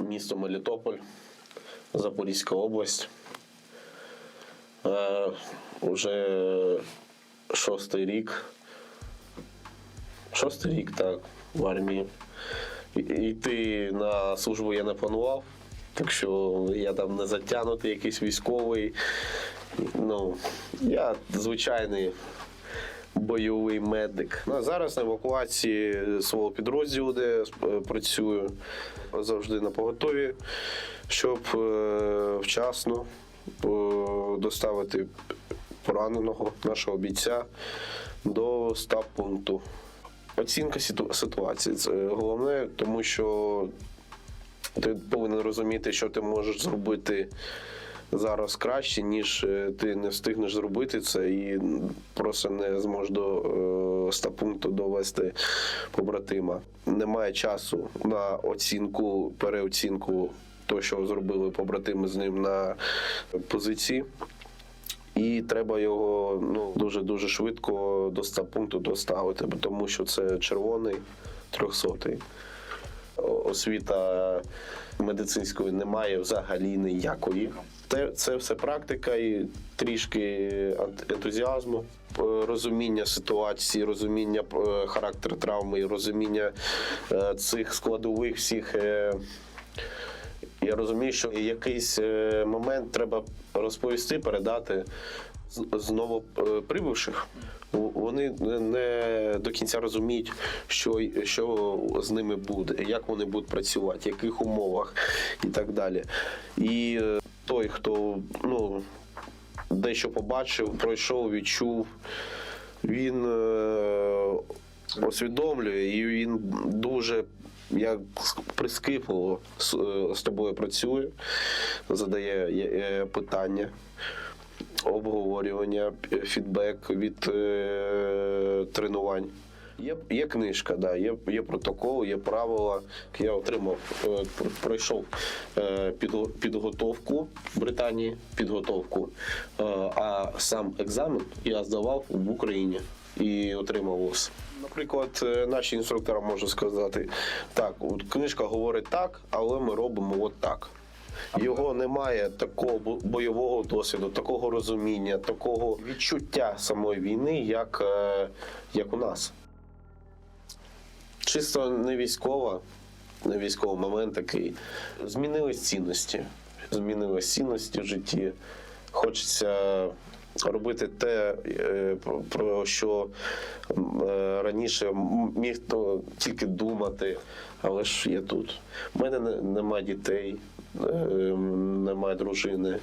Місто Мелітополь, Запорізька область. Е, уже шостий рік. Шостий рік, так, в армії. Йти на службу я не планував, так що я там не затягнутий, якийсь військовий. Ну, я звичайний бойовий медик. Ну, зараз на евакуації свого підрозділу, де е, працюю, завжди на поготові, щоб е, вчасно е, доставити пораненого нашого бійця до стаб пункту. Оцінка ситу- ситуації це головне, тому що ти повинен розуміти, що ти можеш зробити зараз краще, ніж е, ти не встигнеш зробити це і просто не зможеш до е, стапункту довести побратима. Немає часу на оцінку, переоцінку того, що зробили побратими з ним на позиції. І треба його ну дуже дуже швидко до стапункту доставити, тому що це червоний трьохсотий. Освіта медицинської немає взагалі ніякої. Це, це все практика і трішки ент- ентузіазму, е, розуміння ситуації, розуміння е, характеру травми, розуміння е, цих складових всіх. я розумію, що якийсь момент треба розповісти, передати знову е, прибувших. Вони не- до кінця розуміють, що, що з ними буде, як вони будуть працювати, в яких умовах і так далі. І той, хто ну, дещо побачив, пройшов, відчув, він е, усвідомлює і він дуже як прискіпливо з, е, з тобою працює, задає е, питання, обговорювання, фідбек від е, тренувань. Є, є книжка, да, є, є протокол, є правила. Я отримав, е, пройшов е, підго- підготовку в Британії, підготовку, е, а сам екзамен я здавав в Україні і отримав ОС. Наприклад, наші інструктори можуть сказати, так, от книжка говорить так, але ми робимо от так. Його немає такого бо- бойового досвіду, такого розуміння, такого відчуття самої війни, як, як у нас. Чисто не військова, не військовий момент такий. Змінились цінності. Змінились цінності в житті. Хочеться робити те, е, про- що е, раніше міг то тільки думати, але ж я тут. У мене немає дітей, е, немає дружини.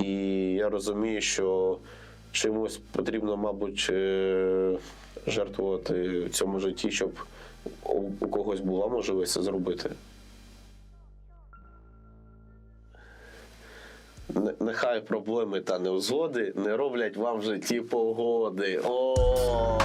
І я розумію, що чимось потрібно, мабуть, жертвувати в цьому житті, щоб у когось була можливість це зробити. Нехай проблеми та неузгоди не роблять вам в житті погоди. О,